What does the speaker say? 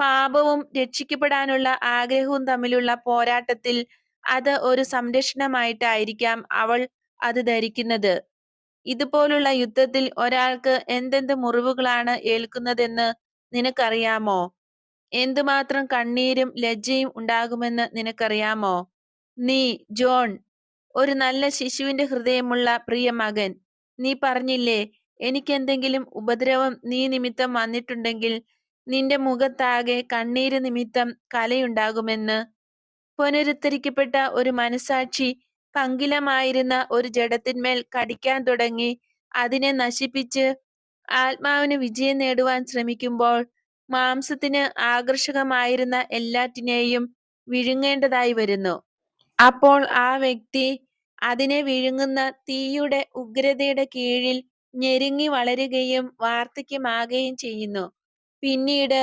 പാപവും രക്ഷിക്കപ്പെടാനുള്ള ആഗ്രഹവും തമ്മിലുള്ള പോരാട്ടത്തിൽ അത് ഒരു സംരക്ഷണമായിട്ടായിരിക്കാം അവൾ അത് ധരിക്കുന്നത്. ഇതുപോലുള്ള യുദ്ധത്തിൽ ഒരാൾക്ക് എന്തെന്ത് മുറിവുകളാണ് ഏൽക്കുന്നതെന്ന് നിനക്കറിയാമോ? എന്തുമാത്രം കണ്ണീരും ലജ്ജയും ഉണ്ടാകുമെന്ന് നിനക്കറിയാമോ? നീ, ജോൺ, ഒരു നല്ല ശിശുവിന്റെ ഹൃദയമുള്ള പ്രിയ മകൻ നീ പറഞ്ഞില്ലേ, എനിക്കെന്തെങ്കിലും ഉപദ്രവം നീ നിമിത്തം വന്നിട്ടുണ്ടെങ്കിൽ നിന്റെ മുഖത്താകെ കണ്ണീര് നിമിത്തം കലയുണ്ടാകുമെന്ന്. പുനരുദ്ധരിക്കപ്പെട്ട ഒരു മനസാക്ഷി പങ്കിലമായിരുന്ന ഒരു ജഡത്തിന്മേൽ കടിക്കാൻ തുടങ്ങി അതിനെ നശിപ്പിച്ച് ആത്മാവിന് വിജയം നേടുവാൻ ശ്രമിക്കുമ്പോൾ മാംസത്തിന് ആകർഷകമായിരുന്ന എല്ലാറ്റിനെയും വിഴുങ്ങേണ്ടതായി വരുന്നു. അപ്പോൾ ആ വ്യക്തി അതിനെ വിഴുങ്ങുന്ന തീയുടെ ഉഗ്രതയുടെ കീഴിൽ ഞെരുങ്ങി വളരുകയും വാർദ്ധക്യമാകുകയും ചെയ്യുന്നു. പിന്നീട്